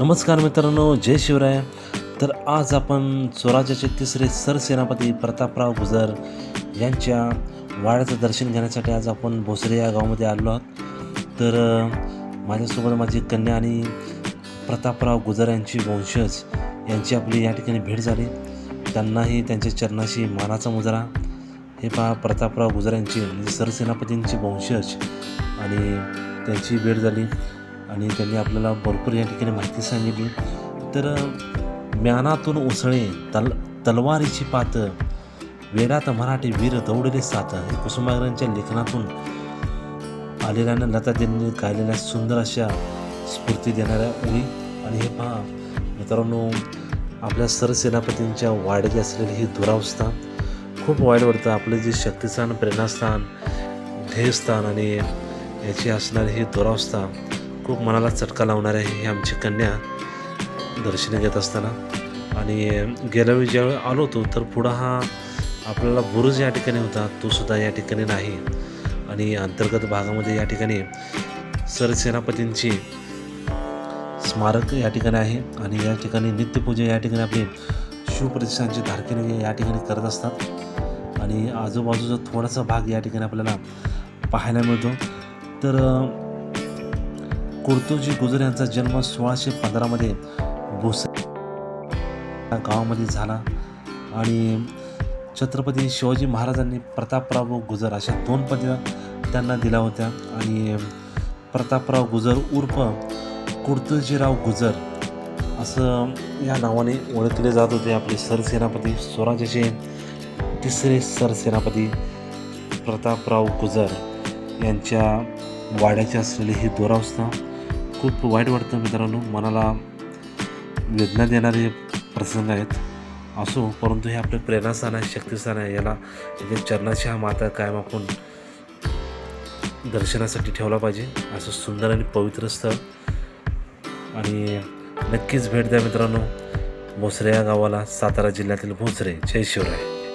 नमस्कार मित्रांनो जय शिवराय. तर आज आपण स्वराज्याचे तिसरे सरसेनापती प्रतापराव गुजर यांच्या वाड्याचं दर्शन घेण्यासाठी आज आपण भोसरे या गावामध्ये आलो आहोत. तर माझ्यासोबत माझी कन्या आणि प्रतापराव गुजर यांची वंशज यांची आपली या ठिकाणी भेट झाली. त्यांनाही त्यांच्या चरणाशी मानाचा मुजरा. हे पहा प्रतापराव गुजर यांची म्हणजे सरसेनापतींची वंशज आणि त्यांची भेट झाली. आणि त्यांनी आपल्याला भरपूर या ठिकाणी माहिती सांगितली. तर ज्ञानातून उसळे तल तलवारीची पात वेडात मराठी वीर दौडले सात. हे कुसुमाग्रजांच्या लेखनातून आलेल्या लता लताजींनी गायलेल्या सुंदर अशा स्फूर्ती देणाऱ्या ओळी. आणि हे पहा मित्रांनो आपल्या सरसेनापतींच्या वाढली असलेली ही दुरावस्था खूप वाईट वाटतं. आपलं जे शक्तिस्थान प्रेरणास्थान ध्येयस्थान आणि याची असणारी ही दुरावस्था खूप मनाला चटका लावणार आहे ही आमची कन्या दर्शने घेत असताना. आणि गेल्या वेळी ज्यावेळी आलो होतो तर पुढं हा आपल्याला बुरुज या ठिकाणी होता तो सुद्धा या ठिकाणी नाही. आणि अंतर्गत भागामध्ये या ठिकाणी सरसेनापतींची स्मारक या ठिकाणी आहे. आणि या ठिकाणी नित्यपूजा या ठिकाणी आपली शिवप्रतिष्ठानचे धारकेने या ठिकाणी करत असतात. आणि आजूबाजूचा थोडासा भाग या ठिकाणी आपल्याला पाहायला मिळतो. तर कुर्तुजी गुजर यांचा जन्म सोळाशे पंधरामध्ये भोस या गावामध्ये झाला. आणि छत्रपती शिवाजी महाराजांनी प्रतापराव गुजर अशा दोन पदव्या त्यांना दिल्या होत्या. आणि प्रतापराव गुजर उर्फ कुर्तुजीराव गुजर असं या नावाने ओळखले जात होते. आपले सरसेनापती स्वराज्याचे तिसरे सरसेनापती प्रतापराव गुजर यांच्या वाड्याची असलेली ही दोरावस्था खूप वाईट वाटतं मित्रांनो. मनाला वेदना देणारे प्रसंग आहेत. असो परंतु हे आपले प्रेरणास्थान आहे शक्तिस्थान आहे. याला याच्या चरणाची हा माता कायम आपण दर्शनासाठी ठेवला पाहिजे. असं सुंदर आणि पवित्र स्थळ. आणि नक्कीच भेट द्या मित्रांनो. भोसरे या गावाला सातारा जिल्ह्यातील भोसरे. जय शिवराय.